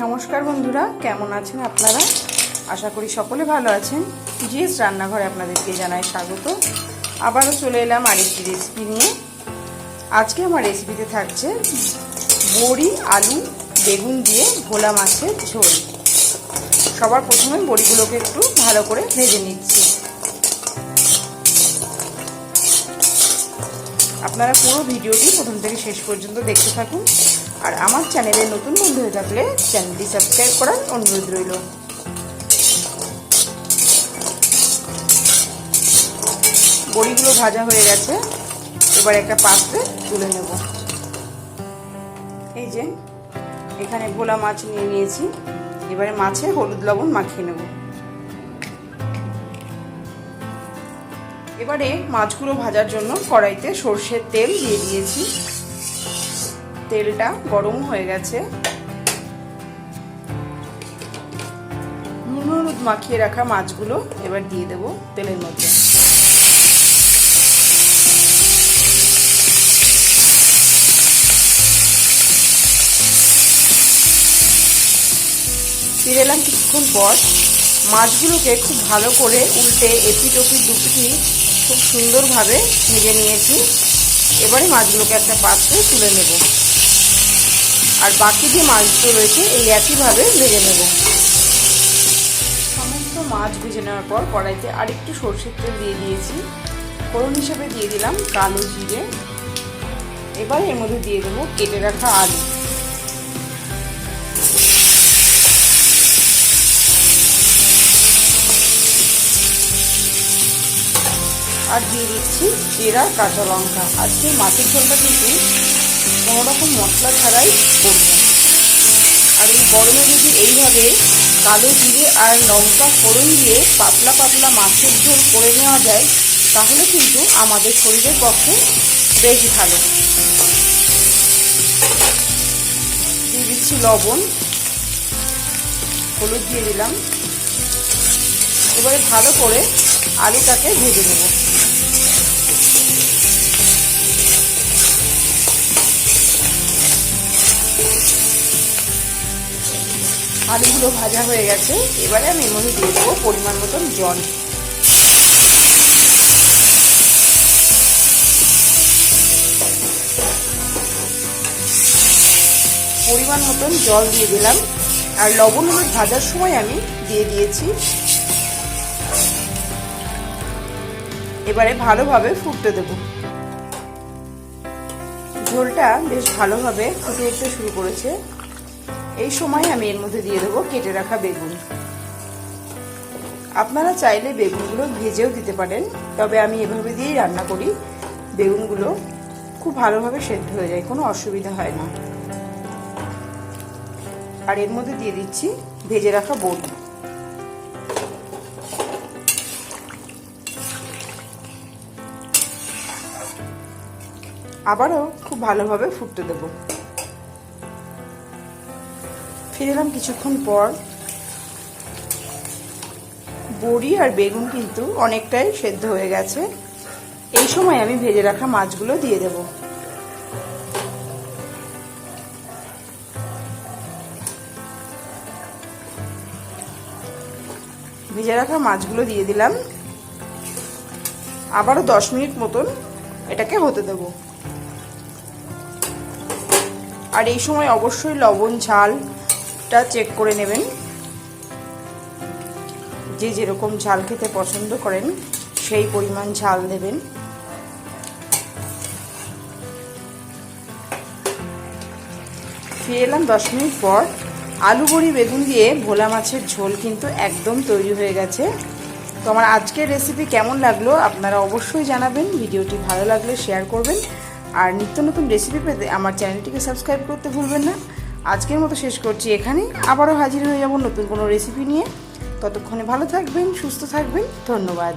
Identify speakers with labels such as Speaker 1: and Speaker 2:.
Speaker 1: নমস্কার বন্ধুরা, কেমন আছেন আপনারা? আশা করি সকলে ভালো আছেন। জিএস রান্নাঘরে আপনাদেরকে জানাই স্বাগত। আবারও চলে এলাম আরেকটি রেসিপি নিয়ে। আজকে আমার রেসিপিতে থাকছে বড়ি, আলু, বেগুন দিয়ে ভোলা মাছের ঝোল। সবার প্রথমে বড়িগুলোকে একটু ভালো করে ভেজে নিচ্ছি। আপনারা পুরো ভিডিওটি প্রথম থেকে শেষ পর্যন্ত দেখতে থাকুন। আর আমার চ্যানেলে নতুন বন্ধু হয়ে থাকলে চ্যানেলটি সাবস্ক্রাইব করার অনুরোধ রইল। বড়িগুলো ভাজা হয়ে গেছে। এবার একটা পাত্রে তুলে নেব। এই যে, এখানে ভোলা মাছ নিয়ে নিয়েছি। এবারে মাছে হলুদ লবণ মাখিয়ে নেব। এবারে মাছগুলো ভাজার জন্য কড়াইতে সর্ষের তেল দিয়ে দিয়েছি। তেলটা গরম হয়ে গেছে। নুন হলুদ মাখিয়ে রাখা মাছগুলো এবার দিয়ে দেব তেলের মধ্যে। ফিরে এলাম কিছুক্ষণ পর। মাছগুলোকে খুব ভালো করে উল্টে এপিট ওপিট দুপিটি খুব সুন্দরভাবে ভেজে নিয়েছি। এবারে মাছগুলোকে একটা পাত্রে তুলে নেব। আর বাকি যে মাছগুলো রয়েছে এই একইভাবে ভেজে নেব। সমস্ত মাছ ভেজে নেওয়ার পর কড়াইতে আরেকটু সর্ষের তেল দিয়ে দিয়েছি। ফোড়ন হিসেবে দিয়ে দিলাম কালো জিরে। এবার এর মধ্যে দিয়ে দেবো কেটে রাখা আলু। আর দিয়ে দিচ্ছি চেরা কাঁচা লঙ্কা। আজকে মাছের ঝোলটা কিন্তু কোনো রকম মশলা ছাড়াই করব। আর এই গরমে যদি এইভাবে কালো জিরে আর লঙ্কা ফোড়ন দিয়ে পাতলা পাতলা মাছের ঝোল করে নেওয়া যায়, তাহলে কিন্তু আমাদের শরীরের পক্ষে বেশ ভালো। দিয়ে দিচ্ছি লবণ। হলুদ দিয়ে দিলাম। এবারে ভালো করে আলুটাকে ভেজে নেব। আলুগুলো ভাজা হয়ে গেছে। এবারে আমি এর মধ্যে দিয়ে দেবো পরিমাণ মতন জল। পরিমাণ মতন জল দিয়ে দিলাম। আর লবণ হলুদ ভাজার সময় আমি দিয়ে দিয়েছি। এবারে ভালোভাবে ফুটতে দেব। ঝোলটা বেশ ভালোভাবে ফুটে উঠতে শুরু করেছে। এই সময় আমি এর মধ্যে দিয়ে দেবো কেটে রাখা বেগুন। আপনারা চাইলে বেগুনগুলো ভেজেও দিতে পারেন, তবে আমি এভাবে দিয়েই রান্না করি। বেগুনগুলো খুব ভালোভাবে সেদ্ধ হয়ে যায়, কোনো অসুবিধা হয় না। আর এর মধ্যে দিয়ে দিচ্ছি ভেজে রাখা বড়ি আবারও খুব ভালোভাবে ফুটতে দেবো। ফিরে দিলাম কিছুক্ষণ পর। বড়ি আর বেগুন কিন্তু অনেকটাই সেদ্ধ হয়ে গেছে। এই সময় আমি ভেজে রাখা মাছগুলো দিয়ে দেব। ভেজে রাখা মাছগুলো দিয়ে দিলাম। আবারও দশ মিনিট মতন এটাকে হতে দেবো। আর এই সময় অবশ্যই লবণ ঝালটা চেক করে নেবেন। যে যেরকম ঝাল খেতে পছন্দ করেন, সেই পরিমাণ ঝাল দেবেন। ফিরে এলাম দশ মিনিট পর। আলু বড়ি বেগুন দিয়ে ভোলা মাছের ঝোল কিন্তু একদম তৈরি হয়ে গেছে। তো আমার আজকের রেসিপি কেমন লাগল আপনারা অবশ্যই জানাবেন। ভিডিওটি ভালো লাগলে শেয়ার করবেন। আর নিত্য নতুন রেসিপি পেতে আমার চ্যানেলটিকে সাবস্ক্রাইব করতে ভুলবেন না। আজকের মতো শেষ করছি এখানেই। আবারও হাজির হয়ে যাব নতুন কোনো রেসিপি নিয়ে। ততক্ষণে ভালো থাকবেন, সুস্থ থাকবেন। ধন্যবাদ।